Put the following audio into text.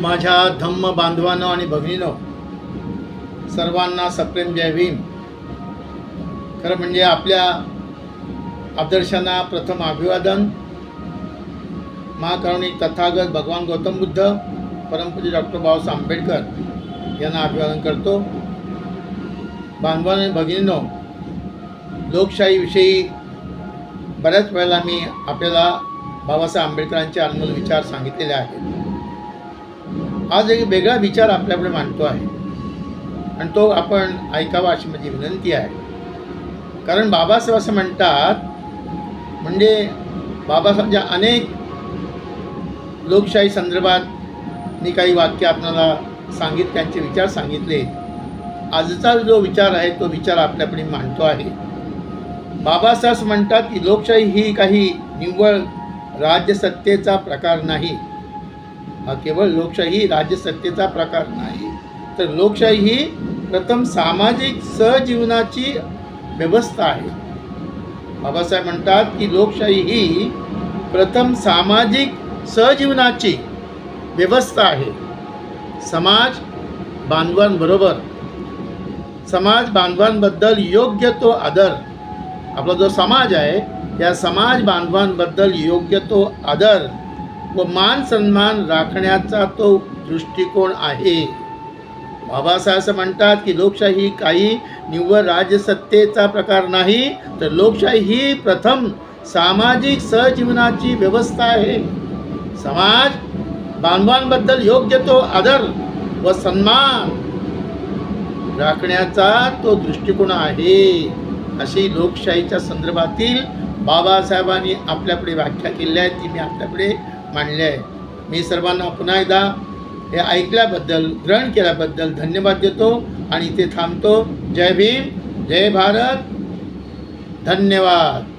माझ्या धम्म बांधवानं आणि भगिनीनो सर्वांना सप्रेम जय भीम. खरं म्हणजे आपल्या आदर्शांना प्रथम अभिवादन. महाकरुणी तथागत भगवान गौतम बुद्ध परमपूजी डॉक्टर बाबासाहेब आंबेडकर यांना अभिवादन करतो. बांधवान आणि भगिनीनो लोकशाहीविषयी बऱ्याच वेळेला मी आपल्याला बाबासाहेब आंबेडकरांचे अनमोल विचार सांगितलेले आहेत. आज एक वेगळा विचार आपल्याकडे मांडतो आहे. आणि तो आपण ऐकावा अशी माझी विनंती आहे. कारण बाबासाहेब असं म्हणतात म्हणजे बाबासाहेबांच्या अनेक लोकशाही संदर्भात मी काही वाक्य आपणाला सांगित त्यांचे विचार सांगितले. आजचा जो विचार आहे तो विचार आपल्याकडे मांडतो आहे. बाबासाहेब म्हणतात की लोकशाही ही काही निव्वळ राज्यसत्तेचा प्रकार नाही. हा केवळ लोकशाही राज्यसत्तेचा प्रकार नाही. तर लोकशाही ही प्रथम सामाजिक सहजीवनाची व्यवस्था आहे. बाबासाहेब म्हणतात की लोकशाही ही प्रथम सामाजिक सहजीवनाची व्यवस्था आहे. समाज बांधवांबरोबर समाज बांधवांबद्दल योग्य तो आदर आपला जो समाज आहे या समाज बांधवांबद्दल योग्य तो आदर व मान सन्मान राखण्याचा तो दृष्टिकोन आहे. बाबासाहेब असं म्हणतात की लोकशाही काही निव्वळ राजसत्तेचा प्रकार नाही तर लोकशाही ही प्रथम सामाजिक सहजीवनाची व्यवस्था आहे. समाज बांधवांबद्दल योग्य तो आदर व सन्मान राखण्याचा तो दृष्टिकोन आहे. अशी लोकशाहीच्या संदर्भातील बाबासाहेबांनी आपल्याकडे व्याख्या केली आहे ती मी आपल्याकडे मांडले आहे. मी सर्वांना पुन्हा एकदा हे ऐकल्याबद्दल ग्रहण केल्याबद्दल धन्यवाद देतो आणि इथे थांबतो. जय भीम जय भारत. धन्यवाद.